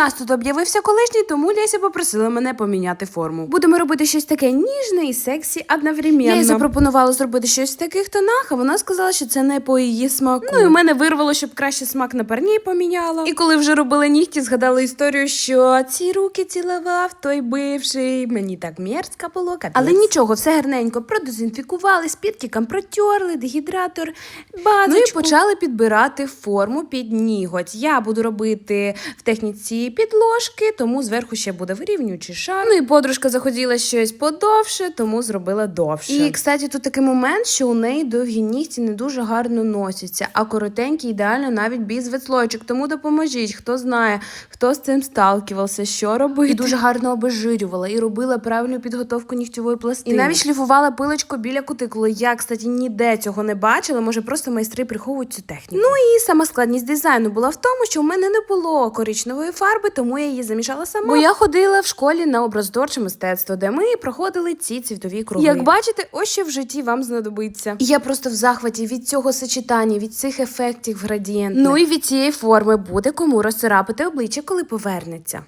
нас тут об'явився колишній, тому Леся попросила мене поміняти форму. Будемо робити щось таке ніжне і сексі одновременно. Я їй запропонувала зробити щось в таких тонах, а вона сказала, що це не по її смаку. Ну і в мене вирвало, щоб краще смак на парні поміняла. І коли вже робили нігті, згадала історію, що ці руки цілував той бивший. Мені так мерзко було. капець. Але нічого, все гарненько продезінфікували, спіртіком протерли, дегідратор, базочку. Ну і почали підбирати форму під ніготь. Я буду робити в техніці підложки, тому зверху ще буде вирівнюючий шар. Ну і подружка захотіла щось подовше, тому зробила довше. І, кстати, тут такий момент, що у неї довгі нігті не дуже гарно носяться, а коротенькі ідеально навіть без ветслойчик. Тому допоможіть, хто знає, хто з цим сталкивався, що робити. І дуже гарно обезжирювала і робила правильну підготовку нігтєвої пластини. І навіть шліфувала пилочку біля кутикули. Я, кстати, ніде цього не бачила. Може, просто майстри приховують цю техніку. Ну і сама складність дизайну була в тому, що в мене не було коричневої фарби, тому я її замішала сама. Бо я ходила в школі на образдорче мистецтво, де ми проходили ці цвітові круги. Як бачите, ось що в житті вам знадобиться. І я просто в захваті від цього сочетання, від цих ефектів градієнтних. Ну і від цієї форми буде кому розцарапати обличчя, коли повернеться.